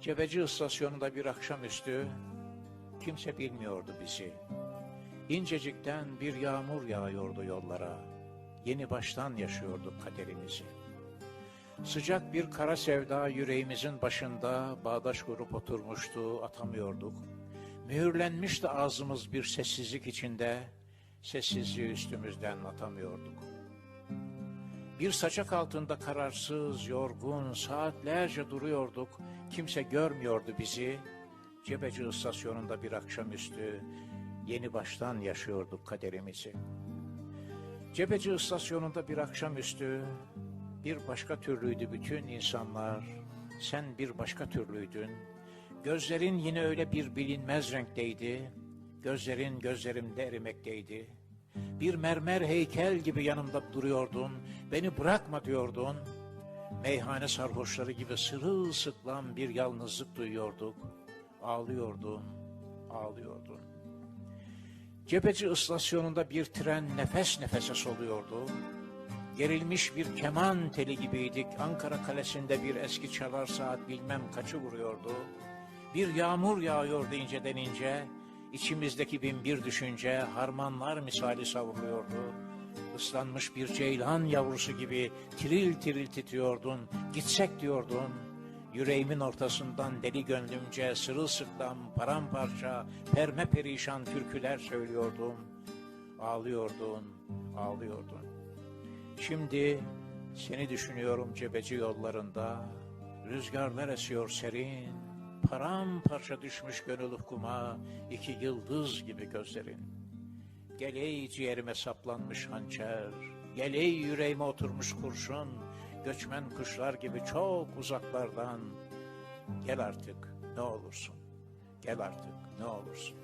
Cebeci istasyonunda bir akşamüstü kimse bilmiyordu bizi. İncecikten bir yağmur yağıyordu yollara. Yeni baştan yaşıyorduk kaderimizi. Sıcak bir kara sevda yüreğimizin başında bağdaş kurup oturmuştu, atamıyorduk. Mühürlenmişti ağzımız bir sessizlik içinde, sessizliği üstümüzden atamıyorduk. Bir saçak altında kararsız, yorgun, saatlerce duruyorduk. Kimse görmüyordu bizi. Cebeci istasyonunda bir akşamüstü yeni baştan yaşıyorduk kaderimizi. Cebeci istasyonunda bir akşamüstü bir başka türlüydü bütün insanlar. Sen bir başka türlüydün. Gözlerin yine öyle bir bilinmez renkteydi. Gözlerin gözlerimde erimekteydi. Bir mermer heykel gibi yanımda duruyordun. Beni bırakma diyordun. Meyhane sarhoşları gibi sırılsıklam bir yalnızlık duyuyorduk. Ağlıyordun, ağlıyordun. Cebeci istasyonunda bir tren nefes nefese soluyordu. Gerilmiş bir keman teli gibiydik. Ankara kalesinde bir eski çalar saat bilmem kaçı vuruyordu. Bir yağmur yağıyordu inceden ince. İçimizdeki bin bir düşünce harmanlar misali savruluyordu. Islanmış bir ceylan yavrusu gibi tiril tiril titriyordun. Gitsek diyordun. Yüreğimin ortasından deli gönlümce sırılsıklam, paramparça, perme perişan türküler söylüyordum. Ağlıyordun, ağlıyordun. Şimdi seni düşünüyorum cebeci yollarında. Rüzgarlar esiyor serin. Paramparça düşmüş gönül ufkuma iki yıldız gibi gözlerin. Geley ciğerime saplanmış hançer. Geley yüreğime oturmuş kurşun. Göçmen kuşlar gibi çok uzaklardan. Gel artık ne olursun. Gel artık ne olursun.